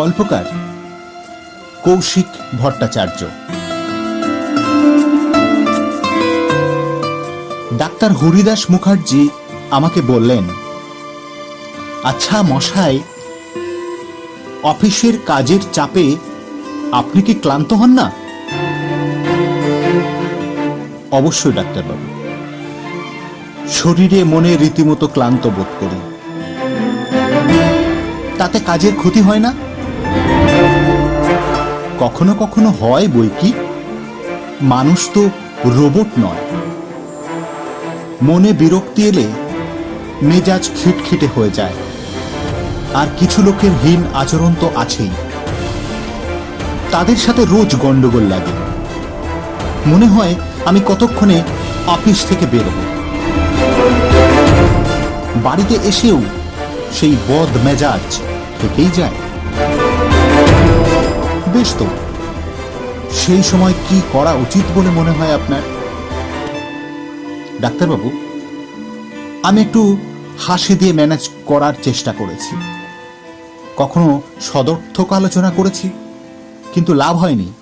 গল্পকার Kaushik Bhattacharya. Doctor Haridas Mukherjee আমাকে বললেন আচ্ছা মশাই, অফিসের কাজের চাপে আপনি কি ক্লান্ত হন না? অবশ্যই, ডাক্তারবাবু। শরীরে, মনে রীতিমতো ক্লান্ত বোধ করি। তাতে কাজের ক্ষতি হয় না? কখনো কখনো হয় বই কি? মানুষ তো রোবট নয়। মনে বিরক্তি এলে মেজাজ খিটখিটে হয়ে যায়। আর কিছু লোকের হীন আচরণ তো আছেই। তাদের সাথে রোজ গন্ডগোল লাগে। মনে হয় আমি কতক্ষণে অফিস থেকে বেরোব বাড়িতে এসেও সেই বদ মেজাজ থেকেই যায়। বেশ তো। সেই সময় কি করা উচিত বলে মনে হয় আপনার? ডাক্তারবাবু, আমি একটু হাসি দিয়ে ম্যানেজ করার চেষ্টা করেছি। কখনো সদর্থক আলোচনা করেছি, কিন্তু লাভ হয়নি।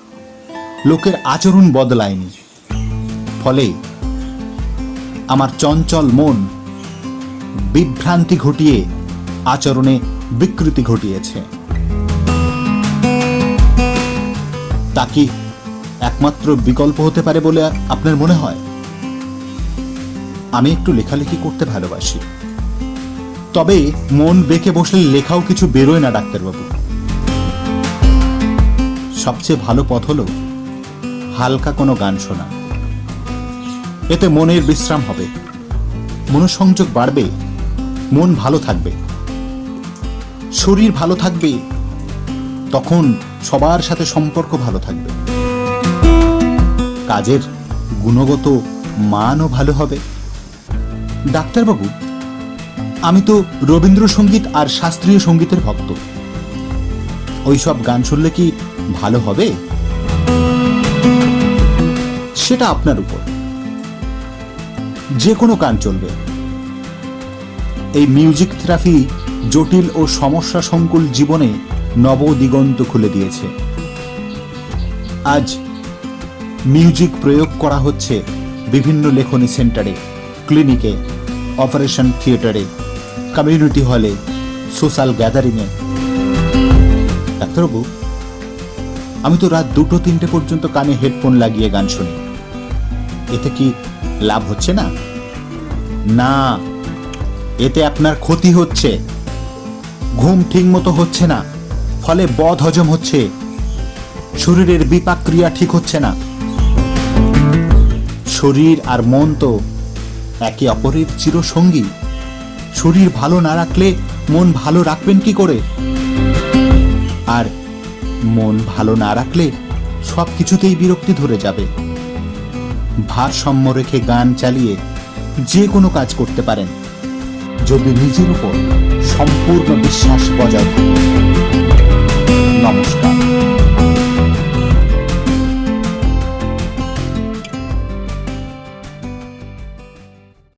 লোকের আচরণ বদলায়নি। ফলে আমার চঞ্চল মন বিভ্রান্তি ঘটিয়ে আচরণে বিকৃতি ঘটিয়েছে। তা কি একমাত্র বিকল্প হতে পারে বলে আপনার মনে হয়? আমি একটু লেখালেখি করতে ভালোবাসি। তবে মন বেঁকে বসলে লেখাও কিছু বেরোয় না, ডাক্তারবাবু। সবচেয়ে ভালো পথ হলো হালকা কোনো গান শোনা। এতে মনের বিশ্রাম হবে। মনোসংযোগ বাড়বে, মন ভালো থাকবে। শরীর ভালো থাকবে, তখন সবার সাথে সম্পর্ক ভালো থাকবে। কাজের গুণগত মানও ভালো হবে। ডাক্তারবাবু, আমি তো রবীন্দ্রসঙ্গীত আর শাস্ত্রীয় সঙ্গীতের ভক্ত। ওইসব গান শুনলে কি ভালো হবে? সেটা আপনার উপর। যে কোনো গান চলবে। এই মিউজিক থেরাপি জটিল ও সমস্যা সংকুল জীবনে নব দিগন্ত খুলে দিয়েছে। আজ মিউজিক প্রয়োগ করা হচ্ছে বিভিন্ন লেখনী সেন্টারে, ক্লিনিকে, অপারেশন থিয়েটারে, কমিউনিটি হলে, সোশ্যাল গ্যাদারিংয়ে। ডাক্তারবাবু, আমি তো রাত দুটো তিনটে পর্যন্ত কানে হেডফোন লাগিয়ে গান শুনি। এতে কি লাভ হচ্ছে না? না, এতে আপনার ক্ষতি হচ্ছে। ঘুম ঠিক মতো হচ্ছে না। ফলে বদ হজম হচ্ছে। শরীরের বিপাক ক্রিয়া ঠিক হচ্ছে না। শরীর আর মন তো একে অপরের চিরসঙ্গী। শরীর ভালো না রাখলে মন ভালো রাখবেন কি করে? আর মন ভালো না রাখলে সব কিছুতেই বিরক্তি ধরে যাবে। ভারসাম্য রেখে গান চালিয়ে যে কোনো কাজ করতে পারেন। যদি নিজের উপর সম্পূর্ণ বিশ্বাস বজায় থাকে। Nantes.